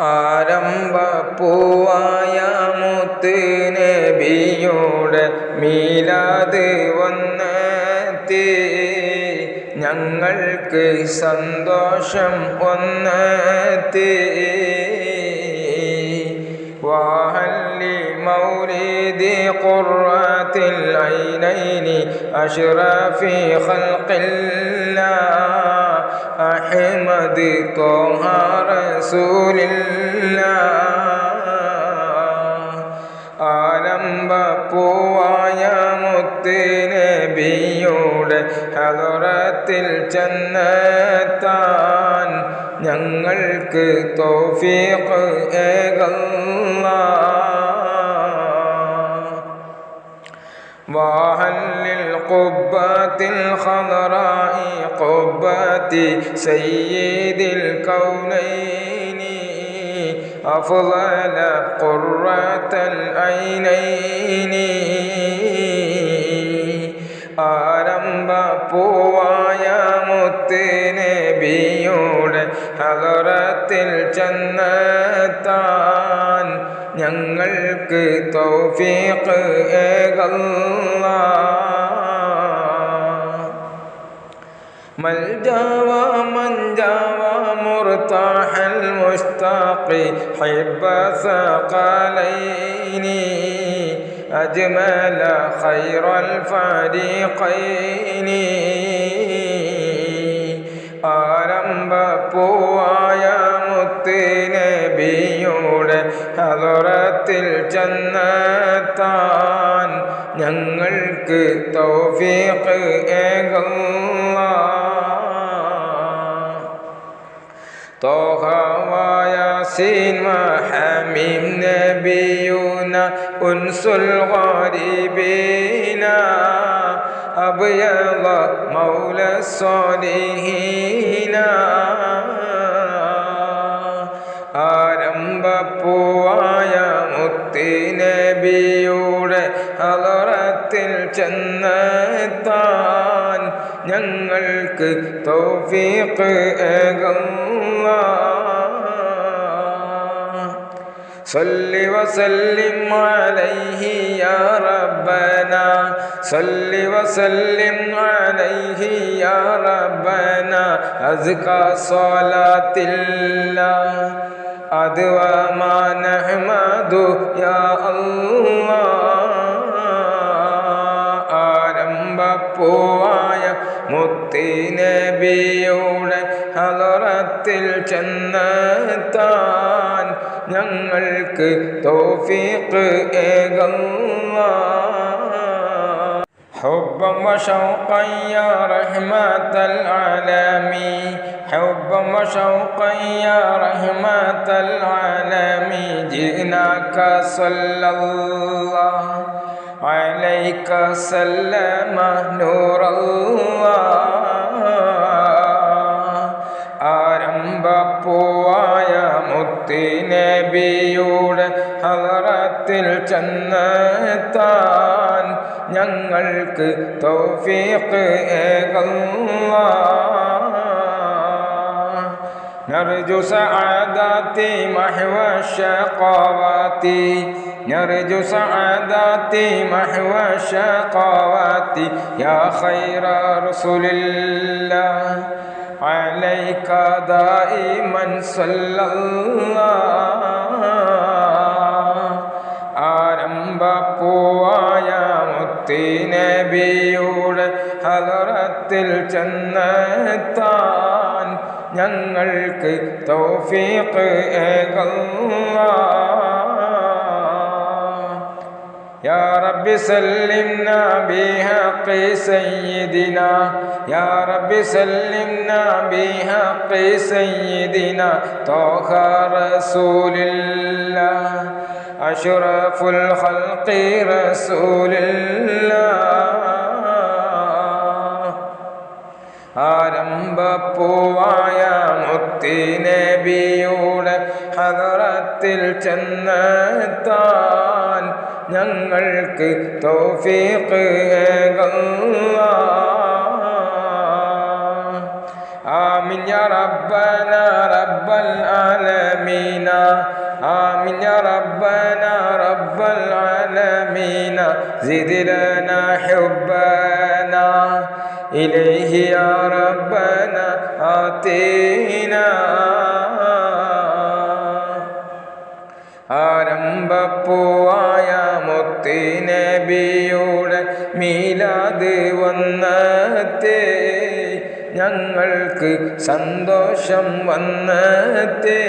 ആരംഭപ്പൂവായ മുത്ത് നബിയുടെ മീലാത് വന്നെത്തി. ഞങ്ങൾക്ക് സന്തോഷം വന്നെത്തി. വാഹല്ലി മൗലിദി ഖുർറത്തിൽ ഐനൈനി അഷ്റഫി ഖൽഖില്ലാ. ത്വഹ റസൂലില്ലാ ആലംബപ്പൂവായ മുത്ത് നബിയുടെ ഹദറത്തിൽ ചെന്നെത്താൻ ഞങ്ങൾക്ക് തൗഫീഖ് ഏകല്ലാ. واهل القبة الخضراء قبة سيد الكونين أفضل قرة العينين ആരംഭപ്പൂവായ മുത്ത് നബിയുടെ ഹലറത്തിൽ ചെന്നെത്താൻ ഞങ്ങൾക്ക് തൗഫീഖ് ഏകല്ലാ ملجا ومنجا ومرتاح المشتاق حب ثقلين أجمل خير الفريقين ആരംഭപ്പൂവായ മുത്ത് നബിയുടെ ഹദറത്തിൽ ചെന്നെത്താൻ ഞങ്ങൾക്ക് തൗഫീഖ് ഏകല്ലാ طه وياسين وحميم نبينا أنس الغريبين أبيض مولى الصالحين ആരംഭപ്പൂവായ മുത്തി നബിയുടെ ഹലറത്തിൽ ചെന്നെത്താൻ ഞങ്ങൾക്ക് തൗഫീഖ് ഏകല്ലാ صل وسلم عليه يا ربنا صل وسلم عليه يا ربنا أزكى صلاة الله അത് നഹ്മദു യാ അല്ലാ ആരംഭപ്പൂവായ മുത്തി നബിയുടെ ഹലറത്തിൽ ചെന്നെത്താൻ ഞങ്ങൾക്ക് തോഫീക്ക് ഏകല്ലാ حبا وشوقا يا رحمة العالمين حبا وشوقا يا رحمة العالمين جئناك صلى الله عليك سلم نور الله ആരംഭപ്പൂവായ മുത്തി നബിയുടെ ഹലറത്തിൽ ചെന്നെത്താൻ ഞങ്ങൾക്ക് തൗഫീഖ് ഏകല്ലാ نرجو سعادتي محو الشقوات نرجو سعادتي محو الشقوات يا خير رسول الله عليك دائما صلى الله ഹലറത്തിൽ ചെന്നെത്താൻ ഞങ്ങൾക്ക് തൗഫീഖ് ഏകല്ലാ يا رب سلمنا بحق سيدنا يا رب سلمنا بحق سيدنا طه رسول الله أشرف الخلق رسول الله ആരംഭപ്പൂവായ മുത്തി നബിയുടെ ഹദറത്തിൽ ചെന്നെത്താൻ ഞങ്ങൾക്ക് തൗഫീഖ് ഏകല്ലാ آمين يا ربنا رب العالمين آمين يا ربنا رب العالمين زد لنا حبنا إليه يا ربنا آتينا ആരംഭപ്പൂവായ മുത്തിനബിയുടെ മീലാത് വന്നത്തെ ഞങ്ങൾക്ക് സന്തോഷം വന്നത്തെ